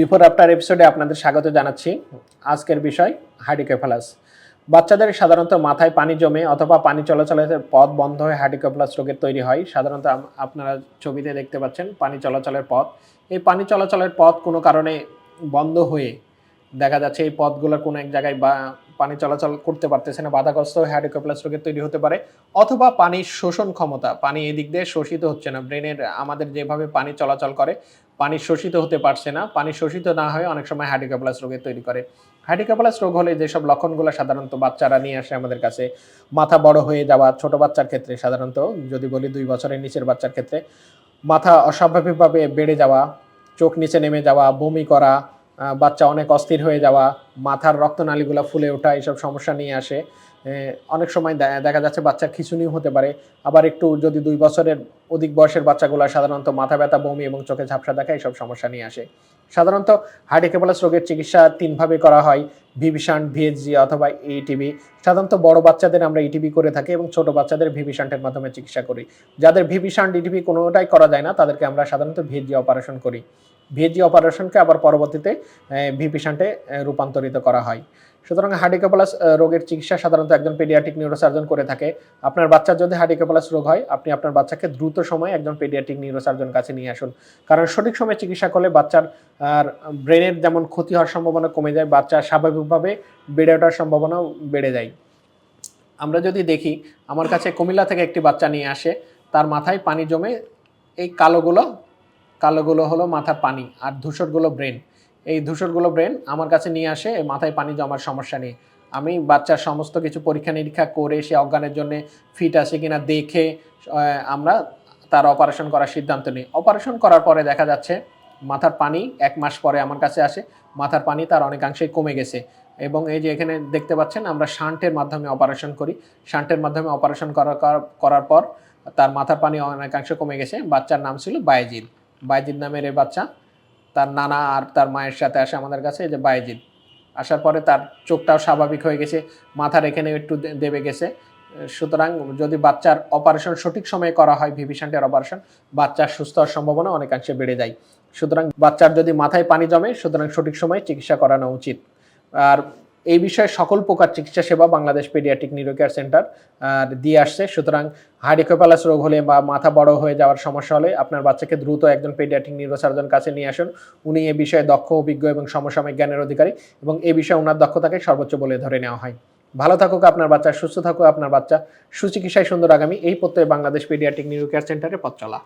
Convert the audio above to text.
Before after এপিসোডে আপনাদের স্বাগত জানাচ্ছি। আজকের বিষয় হাইডিকেফালাস বাচ্চাদের সাধারণত মাথায় পানি জমে অথবা পানি চলাচলের পথ বন্ধ হয়ে হাইডিকেফালাস রোগের তৈরি হয়। সাধারণত আপনারা ছবিতে দেখতে পাচ্ছেন পানি চলাচলের পথ। এই পানি চলাচলের পথ কোনো কারণে বন্ধ হয়ে দেখা যাচ্ছে এই পথগুলোর কোনো এক জায়গায় বা পানি চলাচল করতে পারতেছে না, বাধাগ্রস্ত হয়ে হাইড্রোকোপ্লাস রোগের তৈরি হতে পারে। অথবা পানির শোষণ ক্ষমতা, পানি এদিক দিয়ে শোষিত হচ্ছে না। ব্রেনের আমাদের যেভাবে পানি চলাচল করে পানি শোষিত হতে পারছে না। পানি শোষিত না হয়ে অনেক সময় হাইড্রোকোপ্লাস রোগে তৈরি করে। হাইড্রোকোপ্লাস রোগ হলে যেসব লক্ষণগুলো সাধারণত বাচ্চারা নিয়ে আসে আমাদের কাছে, মাথা বড় হয়ে যাওয়া ছোট বাচ্চার ক্ষেত্রে সাধারণত, যদি বলি দুই বছরের নিচের বাচ্চার ক্ষেত্রে, মাথা অস্বাভাবিকভাবে বেড়ে যাওয়া, চোখ নিচে নেমে যাওয়া, বমি করা বাচ্চা অনেক অস্থির হয়ে যাওয়া, মাথার রক্তনালীগুলো ফুলে ওঠা এইসব সমস্যা নিয়ে আসে। অনেক সময় দেখা যাচ্ছে বাচ্চার খিচুনিও হতে পারে। আবার একটু যদি দুই বছরের অধিক বয়সের বাচ্চাগুলো সাধারণত মাথা ব্যথা, বমি এবং চোখে ঝাপসা দেখা এইসব সমস্যা নিয়ে আসে। সাধারণত হাইড্রোকেপালাস রোগের চিকিৎসা তিনভাবে করা হয় ভিভিশান্ট ভিএসজি অথবা ইটিবি সাধারণত বড় বাচ্চাদের আমরা ইটিবি করে থাকি এবং ছোট বাচ্চাদের ভিভিশান্টের মাধ্যমে চিকিৎসা করি। যাদের ভিভিশান্ট ইটিবি কোনোটাই করা যায় না, তাদেরকে আমরা সাধারণত ভিএসজি অপারেশন করি। ভিএসজি অপারেশনকে আবার পরবর্তীতে ভিপিশান্টে রূপান্তরিত করা হয়। সুতরাং হার্ডিকোপালাস রোগের চিকিৎসা সাধারণত একজন পেডিয়াট্রিক নিউরোসার্জন করে থাকে। আপনার বাচ্চার যদি হার্ডিকোপালাস রোগ হয়, আপনি আপনার বাচ্চাকে দ্রুত সময়ে একজন পেডিয়াট্রিক নিউরোসার্জন কাছে নিয়ে আসুন। কারণ সঠিক সময়ে চিকিৎসা করলে বাচ্চার, আর ব্রেনের যেমন ক্ষতি হওয়ার সম্ভাবনা কমে যায়, বাচ্চা স্বাভাবিকভাবে বেড়ে ওঠার সম্ভাবনাও বেড়ে যায়। আমরা যদি দেখি, আমার কাছে কুমিল্লা থেকে একটি বাচ্চা নিয়ে আসে, তার মাথায় পানি জমে এই কালোগুলো কালোগুলো হলো মাথার পানি আর ধূসরগুলো ব্রেন। এই ধূসরগুলো ব্রেন আমার কাছে নিয়ে আসে মাথায় পানি জমার সমস্যা নিয়ে আমি বাচ্চার সমস্ত কিছু পরীক্ষা নিরীক্ষা করে সে অজ্ঞানের জন্য ফিট আছে কিনা দেখে আমরা তার অপারেশন করার সিদ্ধান্ত নিই। অপারেশন করার পরে দেখা যাচ্ছে মাথার পানি এক মাস পরে আমার কাছে আসে, মাথার পানি তার অনেকাংশেই কমে গেছে। এবং এই যে এখানে দেখতে পাচ্ছেন আমরা শান্টের মাধ্যমে অপারেশন করি। শান্টের মাধ্যমে অপারেশন করার করার- পর তার মাথার পানি অনেকাংশে কমে গেছে। বাচ্চার নাম ছিল বায়েজিদ বায়েজিদ নামের এই বাচ্চা, তার নানা আর তার মায়ের সাথে আসে আমাদের কাছে যে বাইজিদ। আসার পরে তার চোখটাও স্বাভাবিক হয়ে গেছে, মাথার এখানে একটু দেবে গেছে। সুতরাং যদি বাচ্চার অপারেশন সঠিক সময়ে করা হয় ভিভিশান্টের অপারেশন বাচ্চার সুস্থ হওয়ার সম্ভাবনা অনেকাংশে বেড়ে যায়। সুতরাং বাচ্চার যদি মাথায় পানি জমে, সুতরাং সঠিক সময়ে চিকিৎসা করানো উচিত। আর এই বিষয়ে সকল প্রকার চিকিৎসা সেবা বাংলাদেশ পেডিয়াট্রিক নিউরোকেয়ার সেন্টার দিয়ে আসছে। সুতরাং হাইডিকোপ্যালাস রোগ হলে বা মাথা বড় হয়ে যাওয়ার সমস্যা হলে আপনার বাচ্চাকে দ্রুত একজন পেডিয়াট্রিক নিউরোসার্জন কাছে নিয়ে আসুন। উনি এ বিষয়ে দক্ষ, অভিজ্ঞ এবং সমসাময়িক জ্ঞানের অধিকারী এবং এ বিষয়ে ওনার দক্ষতাকে সর্বোচ্চ বলে ধরে নেওয়া হয়। ভালো থাকুক আপনার বাচ্চা, সুস্থ থাকুক আপনার বাচ্চা। সুচিকিৎসায় সুন্দর আগামী। এই প্রত্যয়ে বাংলাদেশ পেডিয়াটিক পেডিয়াট্রিক নিউরোকেয়ার সেন্টারে পথ চলা।